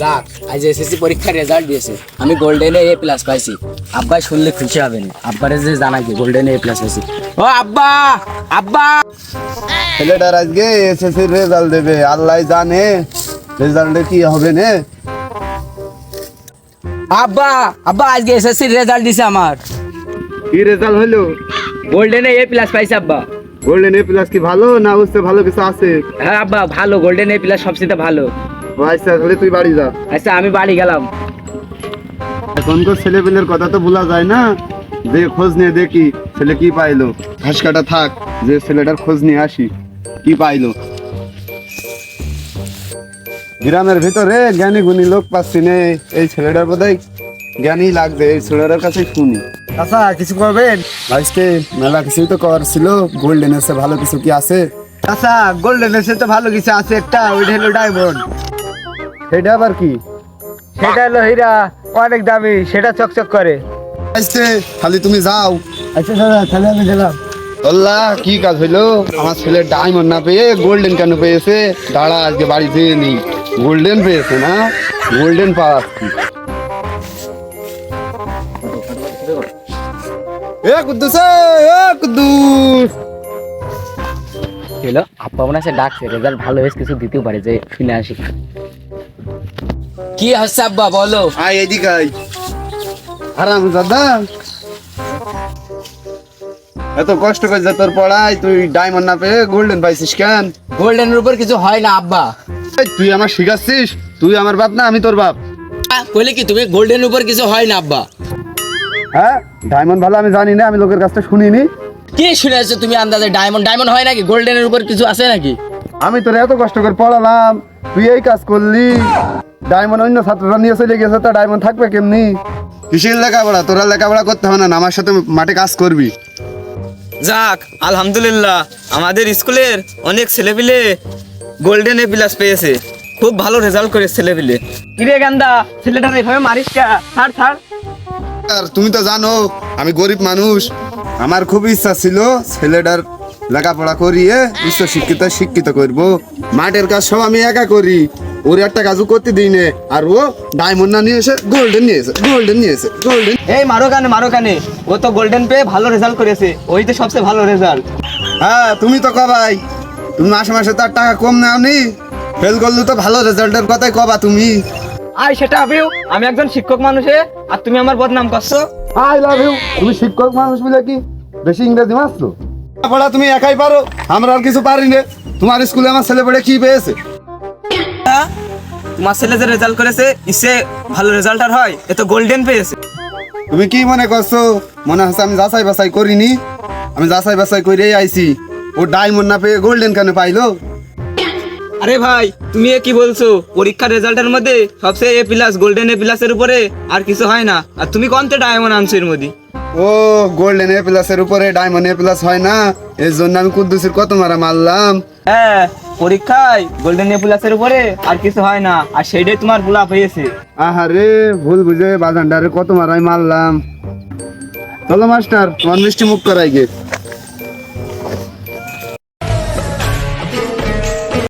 যাক আজ এসএসসি পরীক্ষার রেজাল্ট দিয়েছে। আমি গোল্ডেনে এ প্লাস পাইছি। আব্বা শুনলে খুশি হবেন আব্বারে যে জানা কি গোল্ডেনে এ প্লাস পাইছি। ও আব্বা আব্বা! ছেলেটার আজকে এসএসসি রেজাল্ট দেবে। আল্লাহ জানে রেজাল্টে কি হবে নে? আব্বা আব্বা আজকে এসএসসি রেজাল্ট দিছে আমার। কি রেজাল্ট হলো? গোল্ডেনে এ প্লাস পাইছি আব্বা। গোল্ডেন এ প্লাস কি ভালো না বুঝতে ভালো কিছু আছে? হ্যাঁ আব্বা ভালো। গোল্ডেন এ প্লাস সবচেয়ে ভালো। ও আচ্ছা তাহলে তুই বাড়ি যা। আচ্ছা আমি বাড়ি গেলাম। এখনকার ছেলেপেলের কথা তো ভোলা যায় না। যে খোঁজ নিয়ে দেখি ছেলে কি পাইলো। ঘাস কাটা থাক যে ছেলেটার খোঁজ নিয়ে আসি কি পাইলো। গ্রামের ভিতরে জ্ঞানী গুণী লোক পাচ্ছি নে এই ছেলেটার বোধহয় জ্ঞানী লাগবে এই ছেলেটার কাছে শুনি। আচ্ছা কিছু করবেন? আজকে মেলা কিছুই তো করার ছিল গোল্ডেন এসে ভালো কিছু কি আছে? আচ্ছা গোল্ডেন এসে তো ভালো কিছু আছে একটা ওইটা হলো ডায়মন্ড সেটা আবার কি? সেটা হলো হীরা অনেক দামি সেটা চকচক করে। আজকে খালি তুমি যাও। আচ্ছা দাদা তাহলে আমি গেলাম। আল্লাহ কি কাজ হইল? আমার ছেলে ডায়মন্ড না পেয়ে গোল্ডেন কেন পেয়েছে? দাঁড়া আজকে বাড়ি যেয়ে নি। গোল্ডেন পেয়েছে না? গোল্ডেন পাওয়া এ কুদ্দুস এ কুদ্দুস। হলো আব্বা মনে আছে ডাকছে রেজাল্ট ভালো হয়েছে কিছু দিতেও পারে যে শুনে আসি। কি হচ্ছে আব্বা বলো। আয় এদিকে আয়। আরাম দাদা এত কষ্ট করে তোর পড়াই তুই ডায়মন্ড না পেয়ে গোল্ডেন পাইছিস কেন? গোল্ডেনের উপর কিছু হয় না আব্বা। তুই আমার শিখাচ্ছিস? তুই আমার বাপ না আমি তোর বাপ? বলে কি তুমি গোল্ডেন উপর কিছু হয় না আব্বা। হ্যাঁ? ডায়মন্ড ভালো আমি জানি না আমি লোকের কাছ থেকে শুনিনি। কি শুনেছো তুমি আন্দাজে? ডায়মন্ড ডায়মন্ড হয় নাকি? গোল্ডেনের উপর কিছু আছে নাকি? আমি তোর এত কষ্ট করে পড়ালাম তুই এই কাজ করলি। ডায়মন্ড অন্য ছাত্ররা নিয়ে চলে গেছে তা ডায়মন্ড থাকবে কেমনি? কিসের লেখাপড়া? তোরা লেখাপড়া করতে হবে না আমার সাথে মাঠে কাজ করবি। যাক আলহামদুলিল্লাহ আমাদের স্কুলের অনেক ছেলেপিলে গোল্ডেন এ প্লাস পেয়েছে। খুব ভালো রেজাল্ট করে ছেলেপিলে। কিরে গান্দা ছেলেটা এভাবে মারিস কা? ছাড় ছাড়। আর তুমি তো জানো আমি গরিব মানুষ। আমার খুব ইচ্ছা ছিল ছেলেটার লেখাপড়া করিয়ে উচ্চ শিক্ষিত শিক্ষিত করব। মাঠের কাজ সব আমি একা করি। ওর একটা কাজও করতে দিই নে। আর ও ডায়মন্ড না নিয়ে এসে গোল্ডেন নিয়ে এসে গোল্ডেন নিয়ে এসে গোল্ডেন এই মারো কানে মারো কানে ও তো গোল্ডেন পেয়ে ভালো রেজাল্ট করেছে। ওই তো সবচেয়ে ভালো রেজাল্ট হ্যাঁ তুমি তো কবাই। তুমি মাসে মাসে তার টাকা কম নাও নি ফেল করলে তো ভালো রেজাল্টের কথাই কবা তুমি। আই সেটা আবিও আমি একজন শিক্ষক মানুষে আর তুমি আমার বদনাম করছ। I love you. তুমি শিক্ষক মানুষ বলে কি? বেশি ইংরেজি মারছো পড়া তুমি একাই পারো। আমরা আর কিছু পারি না। তোমার স্কুলে আমার ছেলে পড়ে কি পেয়েছে? তোমার ছেলে যে রেজাল্ট করেছে ইসে ভালো রেজাল্ট আর হয় এ তো গোল্ডেন পেয়েছে। তুমি কি মনে করছ? মনে হচ্ছে আমি যাচাই বাছাই করিনি। আমি যাচাই বাছাই করেই আইছি। ও ডায়মন্ড না পেয়ে গোল্ডেন কেন পাইলো? আরে ভাই তুমি কি বলছো? পরীক্ষার রেজাল্টের মধ্যে সবচেয়ে এ প্লাস গোল্ডেন এ প্লাসের উপরে আর কিছু হয় না। আর তুমি কোনতে ডায়মন্ড আনছো এর মধ্যে? ও গোল্ডেন এ প্লাসের উপরে ডায়মন্ড এ প্লাস হয় না। এর জন্য আমি কুদ্দুসের কত মারা মারলাম। হ্যাঁ পরীক্ষায় গোল্ডেন নেপুলাসের প্লাসের উপরে, আর কিছু হয় না। আর সেইটাই তোমার গোলাপ হয়েছে আহারে, ভুল বুঝে বাজানডারে কত মারাই মারলাম। চলো মাস্টার, তোমার মিষ্টি মুখ করাই গে।